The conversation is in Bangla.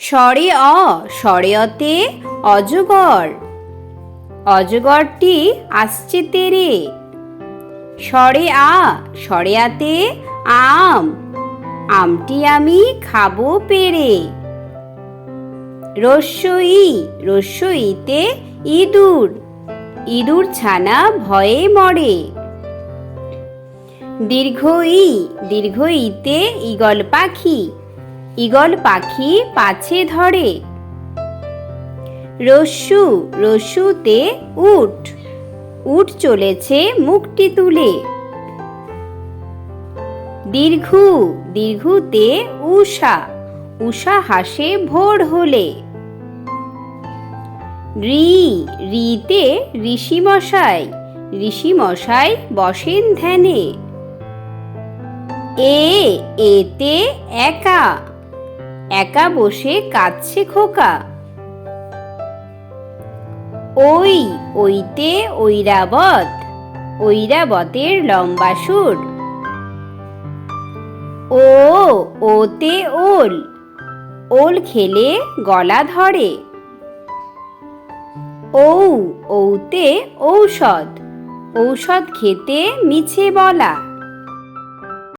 স্বরে অ স্বরেয়তে অজগর। অজগরটি আসছে তেরে। স্বরে আ স্বরেয়াতে আম। আমটি আমি খাব পেরে। রস্যই, রস্যইতে ইঁদুর। ইঁদুর ছানা ভয়ে মরে। দীর্ঘ ই দীর্ঘ ইতে ঈগল পাখি। ঈগল পাখি পাছে ধরে। রস্যু, রস্যুতে উট উট চলেছে মুখটি তুলে। দীর্ঘ, দীর্ঘতে উষা উষা হাসে ভোর হলে। রি, রিতে ঋষি মশাই ঋষি মশাই বসেন ধ্যানে। এ, এতে একা। একা বসে কাঁদছে খোকা। ওই, ওইতে ঐরাবত, ঐরাবতের লম্বা সুর। ও, ওতে ওল ওল খেলে গলা ধরে। ঔ, ঔতে ঔষধ ঔষধ খেতে মিছে বলা।